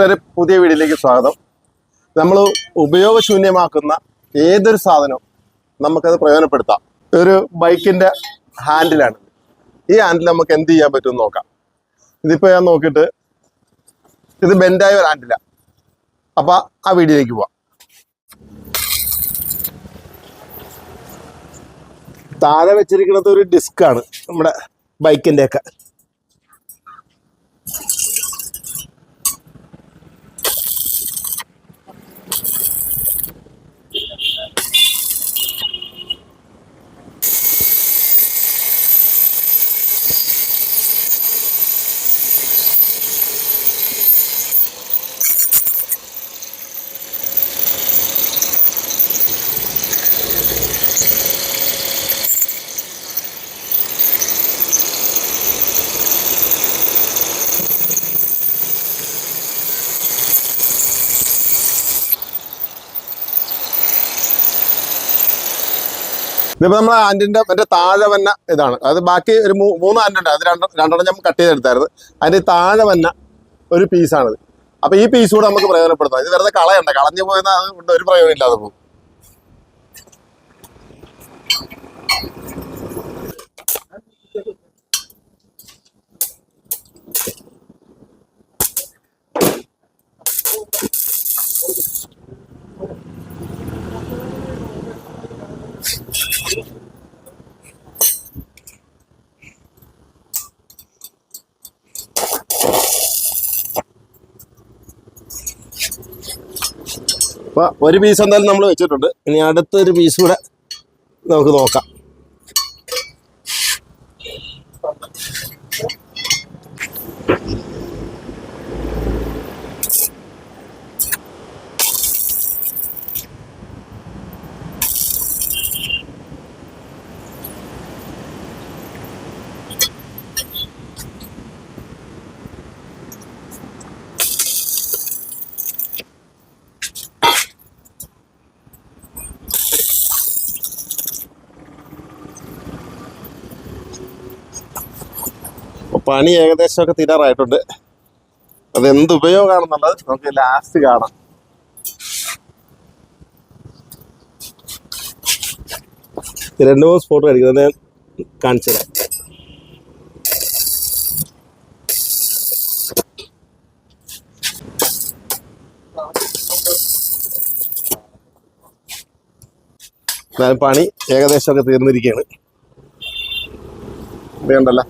കൂട്ടുകാരെ പുതിയ വീഡിയോയിലേക്ക് സ്വാഗതം. നമ്മൾ ഉപയോഗശൂന്യമാക്കുന്ന ഏതൊരു സാധനവും നമുക്കത് പ്രയോജനപ്പെടുത്താം. ഒരു ബൈക്കിന്റെ ഹാൻഡിലാണ്. ഈ ഹാൻഡിൽ നമുക്ക് എന്ത് ചെയ്യാൻ പറ്റുമെന്ന് നോക്കാം. ഇതിപ്പോ ഞാൻ നോക്കിയിട്ട് ഇത് ബെൻഡായ ഒരു ഹാൻഡിലാണ് അപ്പൊ ആ വീഡിയോയിലേക്ക് പോവാം. താഴെ വെച്ചിരിക്കുന്നത് ഒരു ഡിസ്ക് ആണ് നമ്മുടെ ബൈക്കിന്റെ ഇതിപ്പോ നമ്മൾ ആന്റിന്റെ മറ്റേ താഴെ വന്ന ഇതാണ്. അത് ബാക്കി ഒരു മൂന്ന് ആന്റുണ്ട്. അത് രണ്ട് രണ്ടെണ്ണം ഞാൻ കട്ട് ചെയ്തെടുത്തായിരുന്നു. അതിന്റെ താഴെ വന്ന ഒരു പീസാണിത് അപ്പൊ ഈ പീസ് കൂടെ നമുക്ക് പ്രയോജനപ്പെടുത്താം. ഇത് വെറുതെ കളയണ്ട. കളഞ്ഞു പോയെന്ന് അതുകൊണ്ട് ഒരു പ്രയോജനം ഇല്ലാതെ പോകും. അപ്പൊ ഒരു പീസ് എന്തായാലും നമ്മൾ വെച്ചിട്ടുണ്ട്. ഇനി അടുത്തൊരു പീസ് കൂടെ നമുക്ക് നോക്കാം. അപ്പൊ പണി ഏകദേശമൊക്കെ തീരാറായിട്ടുണ്ട്. അത് എന്ത് ഉപയോഗമാണെന്നുള്ളത് നമുക്ക് ലാസ്റ്റ് കാണാം. രണ്ടു മൂന്ന് സ്പോട്ട് അടിക്കുന്നത് കാണിച്ചു തരാം. പണി ഏകദേശമൊക്കെ തീർന്നിരിക്കുകയാണ്. വേണ്ടല്ലോ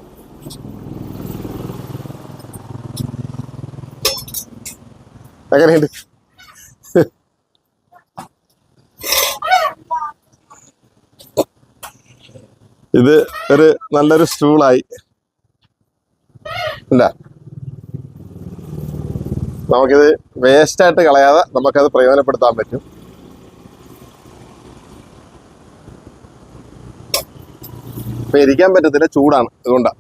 എങ്ങനെയുണ്ട് ഇത് ഒരു നല്ലൊരു സ്റ്റൂളായി നമുക്കിത് വേസ്റ്റായിട്ട് കളയാതെ നമുക്കത് പ്രയോജനപ്പെടുത്താൻ പറ്റും. ഇപ്പൊ ഇരിക്കാൻ പറ്റത്തില്ല ചൂടാണ്. അതുകൊണ്ടാണ്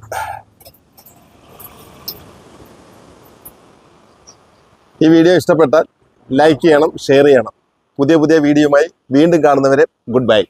ഈ വീഡിയോ ഇഷ്ടപ്പെട്ടാൽ ലൈക്ക് ചെയ്യണം ഷെയർ ചെയ്യണം. പുതിയ പുതിയ വീഡിയോയുമായി വീണ്ടും കാണുന്നവരെ ഗുഡ് ബൈ.